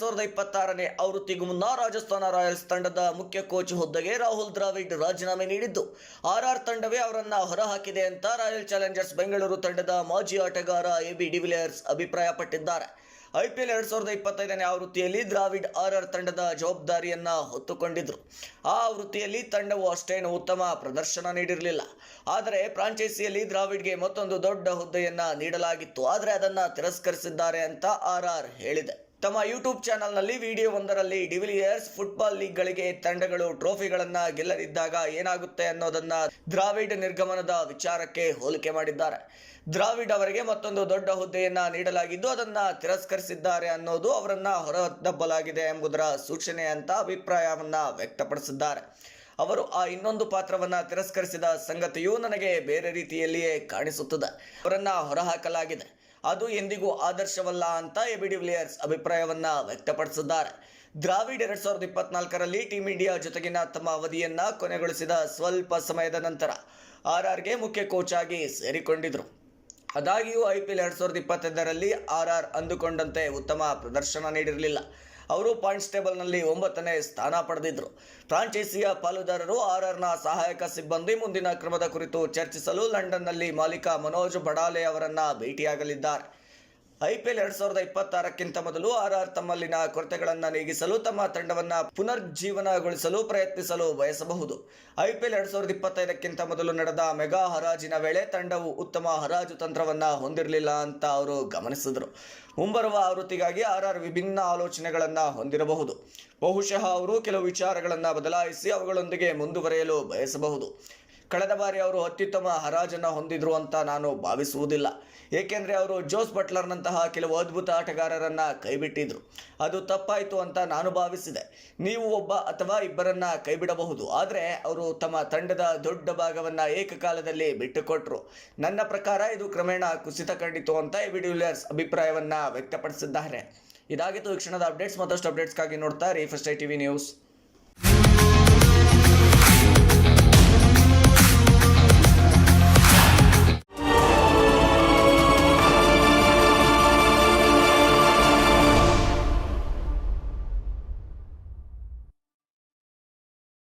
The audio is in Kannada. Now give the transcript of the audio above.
ಸಾವಿರದ ಇಪ್ಪತ್ತಾರನೇ ಆವೃತ್ತಿಗೂ ಮುನ್ನ ರಾಜಸ್ಥಾನ ರಾಯಲ್ಸ್ ತಂಡದ ಮುಖ್ಯ ಕೋಚ್ ಹುದ್ದೆಗೆ ರಾಹುಲ್ ದ್ರಾವಿಡ್ ರಾಜೀನಾಮೆ ನೀಡಿದ್ದು. ಆರ್ಆರ್ ತಂಡವೇ ಅವರನ್ನ ಹೊರಹಾಕಿದೆ ಅಂತ ರಾಯಲ್ ಚಾಲೆಂಜರ್ಸ್ ಬೆಂಗಳೂರು ತಂಡದ ಮಾಜಿ ಆಟಗಾರ ಎ ಬಿ ಡಿವಿಲಿಯರ್ಸ್ ಅಭಿಪ್ರಾಯಪಟ್ಟಿದ್ದಾರೆ. ಐಪಿಎಲ್ ಎರಡ್ ಸಾವಿರದ ಇಪ್ಪತ್ತೈದನೇ ಆವೃತ್ತಿಯಲ್ಲಿ ದ್ರಾವಿಡ್ ಆರ್ಆರ್ ತಂಡದ ಜವಾಬ್ದಾರಿಯನ್ನ ಹೊತ್ತುಕೊಂಡಿದ್ರು. ಆ ಆವೃತ್ತಿಯಲ್ಲಿ ತಂಡವು ಅಷ್ಟೇನು ಉತ್ತಮ ಪ್ರದರ್ಶನ ನೀಡಿರಲಿಲ್ಲ. ಆದರೆ ಫ್ರಾಂಚೈಸಿಯಲ್ಲಿ ದ್ರಾವಿಡ್ಗೆ ಮತ್ತೊಂದು ದೊಡ್ಡ ಹುದ್ದೆಯನ್ನ ನೀಡಲಾಗಿತ್ತು. ಆದರೆ ಅದನ್ನ ತಿರಸ್ಕರಿಸಿದ್ದಾರೆ ಅಂತ ಆರ್ ಹೇಳಿದೆ. ತಮ್ಮ ಯೂಟ್ಯೂಬ್ ಚಾನೆಲ್ನಲ್ಲಿ ವಿಡಿಯೋ ಒಂದರಲ್ಲಿ ಡಿವಿಲಿಯರ್ಸ್ ಫುಟ್ಬಾಲ್ ಲೀಗ್ಗಳಿಗೆ ತಂಡಗಳು ಟ್ರೋಫಿಗಳನ್ನು ಗೆಲ್ಲದಿದ್ದಾಗ ಏನಾಗುತ್ತೆ ಅನ್ನೋದನ್ನ ದ್ರಾವಿಡ್ ನಿರ್ಗಮನದ ವಿಚಾರಕ್ಕೆ ಹೋಲಿಕೆ ಮಾಡಿದ್ದಾರೆ. ದ್ರಾವಿಡ್ ಅವರಿಗೆ ಮತ್ತೊಂದು ದೊಡ್ಡ ಹುದ್ದೆಯನ್ನ ನೀಡಲಾಗಿದ್ದು, ಅದನ್ನ ತಿರಸ್ಕರಿಸಿದ್ದಾರೆ ಅನ್ನೋದು ಅವರನ್ನ ಹೊರದಬ್ಬಲಾಗಿದೆ ಎಂಬುದರ ಸೂಚನೆ ಅಂತ ಅಭಿಪ್ರಾಯವನ್ನ ವ್ಯಕ್ತಪಡಿಸಿದ್ದಾರೆ. ಅವರು ಆ ಇನ್ನೊಂದು ಪಾತ್ರವನ್ನ ತಿರಸ್ಕರಿಸಿದ ಸಂಗತಿಯು ನನಗೆ ಬೇರೆ ರೀತಿಯಲ್ಲಿಯೇ ಕಾಣಿಸುತ್ತದೆ. ಅವರನ್ನ ಹೊರಹಾಕಲಾಗಿದೆ. ಅದು ಎಂದಿಗೂ ಆದರ್ಶವಲ್ಲ ಅಂತ ಎ ಬಿ ಡಿವಿಲಿಯರ್ಸ್ ಅಭಿಪ್ರಾಯವನ್ನು ವ್ಯಕ್ತಪಡಿಸಿದ್ದಾರೆ. ದ್ರಾವಿಡ್ ಎರಡ್ ಸಾವಿರದ ಇಪ್ಪತ್ನಾಲ್ಕರಲ್ಲಿ ಟೀಂ ಇಂಡಿಯಾ ಜೊತೆಗಿನ ತಮ್ಮ ಅವಧಿಯನ್ನು ಕೊನೆಗೊಳಿಸಿದ ಸ್ವಲ್ಪ ಸಮಯದ ನಂತರ ಆರ್ ಆರ್ಗೆ ಮುಖ್ಯ ಕೋಚ್ ಆಗಿ ಸೇರಿಕೊಂಡಿದ್ರು. ಆದಾಗ್ಯೂ ಐ ಪಿ ಎಲ್ ಎರಡು ಸಾವಿರದ ಇಪ್ಪತ್ತೈದರಲ್ಲಿ ಆರ್ ಆರ್ ಅಂದುಕೊಂಡಂತೆ ಉತ್ತಮ ಪ್ರದರ್ಶನ ನೀಡಿರಲಿಲ್ಲ. ಅವರು ಪಾಯಿಂಟ್ಸ್ ಟೇಬಲ್ನಲ್ಲಿ ಒಂಬತ್ತನೇ ಸ್ಥಾನ ಪಡೆದಿದ್ದರು ಫ್ರಾಂಚೈಸಿಯ ಪಾಲುದಾರರು ಆರ್ಆರ್ನ ಸಹಾಯಕ ಸಿಬ್ಬಂದಿ ಮುಂದಿನ ಕ್ರಮದ ಕುರಿತು ಚರ್ಚಿಸಲು ಲಂಡನ್ನಲ್ಲಿ ಮಾಲೀಕ ಮನೋಜ್ ಬಡಾಲೆ ಅವರನ್ನು ಭೇಟಿಯಾಗಲಿದ್ದಾರೆ. ಐಪಿಎಲ್ ಎರಡ್ ಸಾವಿರದ ಇಪ್ಪತ್ತಾರಕ್ಕಿಂತ ಮೊದಲು ಆರ್ ಆರ್ ತಮ್ಮಲ್ಲಿನ ಕೊರತೆಗಳನ್ನು ನೀಗಿಸಲು ತಮ್ಮ ತಂಡವನ್ನು ಪುನರ್ಜೀವನಗೊಳಿಸಲು ಪ್ರಯತ್ನಿಸಲು ಬಯಸಬಹುದು. ಐಪಿಎಲ್ ಎರಡ್ ಸಾವಿರದ ಇಪ್ಪತ್ತೈದಕ್ಕಿಂತ ಮೊದಲು ನಡೆದ ಮೆಗಾ ಹರಾಜಿನ ವೇಳೆ ತಂಡವು ಉತ್ತಮ ಹರಾಜು ತಂತ್ರವನ್ನು ಹೊಂದಿರಲಿಲ್ಲ ಅಂತ ಅವರು ಗಮನಿಸಿದರು. ಮುಂಬರುವ ಆವೃತ್ತಿಗಾಗಿ ಆರ್ ಆರ್ ವಿಭಿನ್ನ ಆಲೋಚನೆಗಳನ್ನು ಹೊಂದಿರಬಹುದು. ಬಹುಶಃ ಅವರು ಕೆಲವು ವಿಚಾರಗಳನ್ನು ಬದಲಾಯಿಸಿ ಅವುಗಳೊಂದಿಗೆ ಮುಂದುವರೆಯಲು ಬಯಸಬಹುದು. ಕಳೆದ ಬಾರಿ ಅವರು ಅತ್ಯುತ್ತಮ ಹರಾಜನ್ನು ಹೊಂದಿದ್ರು ಅಂತ ನಾನು ಭಾವಿಸುವುದಿಲ್ಲ. ಏಕೆಂದರೆ ಅವರು ಜೋಸ್ ಬಟ್ಲರ್ನಂತಹ ಕೆಲವು ಅದ್ಭುತ ಆಟಗಾರರನ್ನು ಕೈಬಿಟ್ಟಿದ್ರು. ಅದು ತಪ್ಪಾಯಿತು ಅಂತ ನಾನು ಭಾವಿಸಿದೆ. ನೀವು ಒಬ್ಬ ಅಥವಾ ಇಬ್ಬರನ್ನ ಕೈಬಿಡಬಹುದು. ಆದರೆ ಅವರು ತಮ್ಮ ತಂಡದ ದೊಡ್ಡ ಭಾಗವನ್ನು ಏಕಕಾಲದಲ್ಲಿ ಬಿಟ್ಟುಕೊಟ್ರು. ನನ್ನ ಪ್ರಕಾರ ಇದು ಕ್ರಮೇಣ ಕುಸಿತ ಕಂಡಿತು ಅಂತ ಎ ವಿಡಿವಿಲಿಯರ್ಸ್ ಅಭಿಪ್ರಾಯವನ್ನು ವ್ಯಕ್ತಪಡಿಸಿದ್ದಾರೆ. ಇದಾಗಿತ್ತು ವೀಕ್ಷಣದ ಕ್ಷಣದ ಅಪ್ಡೇಟ್ಸ್. ಮತ್ತಷ್ಟು ಅಪ್ಡೇಟ್ಸ್ಗಾಗಿ ನೋಡ್ತಾ ರೀ ಫಸ್ಟ್ ಐ ಟಿವಿ ನ್ಯೂಸ್.